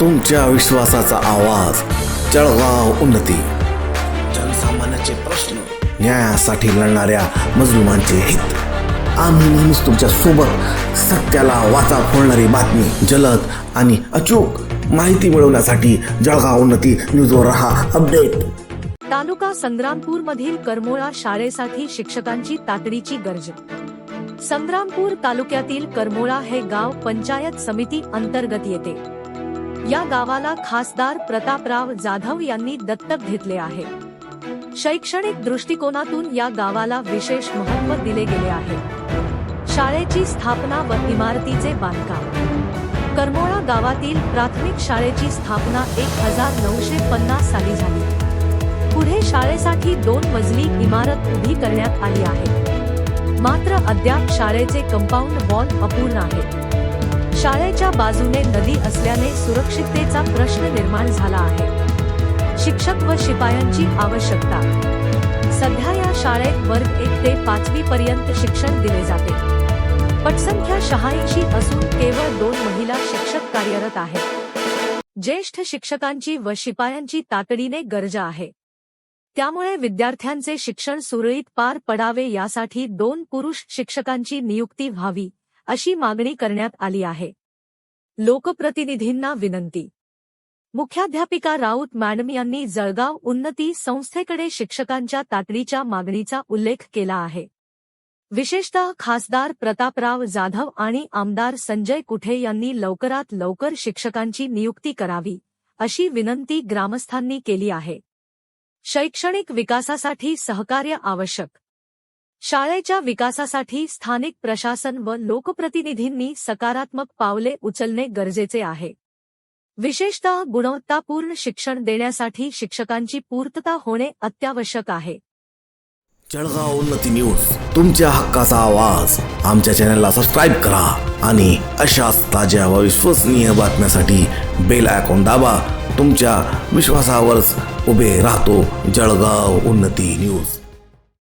तुमच्या विश्वासाचा आवाज. जळगाव उन्नती. जनसामान्याचे प्रश्न न्यायासाठी लढणाऱ्या मजलुमांचे हित. आम्ही नेहमीच तुमच्यासोबत सत्याला वाचा फोडणारी बातमी जलद आणि अचूक माहिती मिळवण्यासाठी जळगाव उन्नती न्यूजवर रहा अपडेट. तालुका संग्रामपूर मधील करमोळा शाळेसाठी शिक्षकांची तातडीची गरज. संग्रामपूर तालुक्यातील करमोळा हे गाव पंचायत समिती अंतर्गत येते. या गावाला खासदार प्रतापराव जाधव यांनी दत्तक घेतले आहे. शैक्षणिक दृष्टिकोनातून या गावाला विशेष महत्त्व दिले गेले आहे. शाळेची स्थापना व इमारतीचे बांधकाम. करमोळा गावातील प्राथमिक शाळेची स्थापना एक हजार नऊशे पन्नास साली झाली. पुढे शाळेसाठी दोन मजली इमारत उभी करण्यात आली आहे. मात्र अद्याप शाळेचे कंपाऊंड वॉल अपूर्ण आहे. शाळेच्या बाजूने नदी असल्याने सुरक्षिततेचा प्रश्न निर्माण झाला आहे. शिक्षक व शिपायांची आवश्यकता. सध्या या शाळेत वर्ग एक ते पाचवी पर्यंत शिक्षण दिले जाते. पटसंख्या शहाऐंशी असून केवळ दोन महिला शिक्षक कार्यरत आहेत. ज्येष्ठ शिक्षकांची व शिपायांची तातडीने गरजा आहे. त्यामुळे विद्यार्थ्यांचे शिक्षण सुरळीत पार पडावे यासाठी दोन पुरुष शिक्षकांची नियुक्ती व्हावी. अशी मागणी करण्यात आली आहे. लोकप्रतिनिधींना विनंती. मुख्याध्यापिका राऊत मॅडम यांनी जळगाव उन्नती संस्थेकडे शिक्षकांच्या तातडीच्या मागणीचा उल्लेख केला आहे. विशेषतः खासदार प्रतापराव जाधव आणि आमदार संजय कुठे यांनी लवकरात लवकर शिक्षकांची नियुक्ती करावी अशी विनंती ग्रामस्थांनी केली आहे. शैक्षणिक विकासासाठी सहकार्य आवश्यक. शाळेच्या विकासासाठी स्थानिक प्रशासन व लोकप्रतिनिधींनी सकारात्मक पावले उचलणे गरजेचे आहे. विशेषतः गुणवत्तापूर्ण शिक्षण देण्यासाठी शिक्षकांची पूर्तता होणे अत्यावश्यक आहे. जळगाव उन्नती न्यूज तुमच्या हक्काचा आवाज. आमच्या चॅनलला सबस्क्राईब करा आणि अशाच ताज्या व विश्वसनीय बातम्यासाठी बेल आयकॉन दाबा. तुमच्या विश्वासावरच उभे राहतो जळगाव उन्नती न्यूज.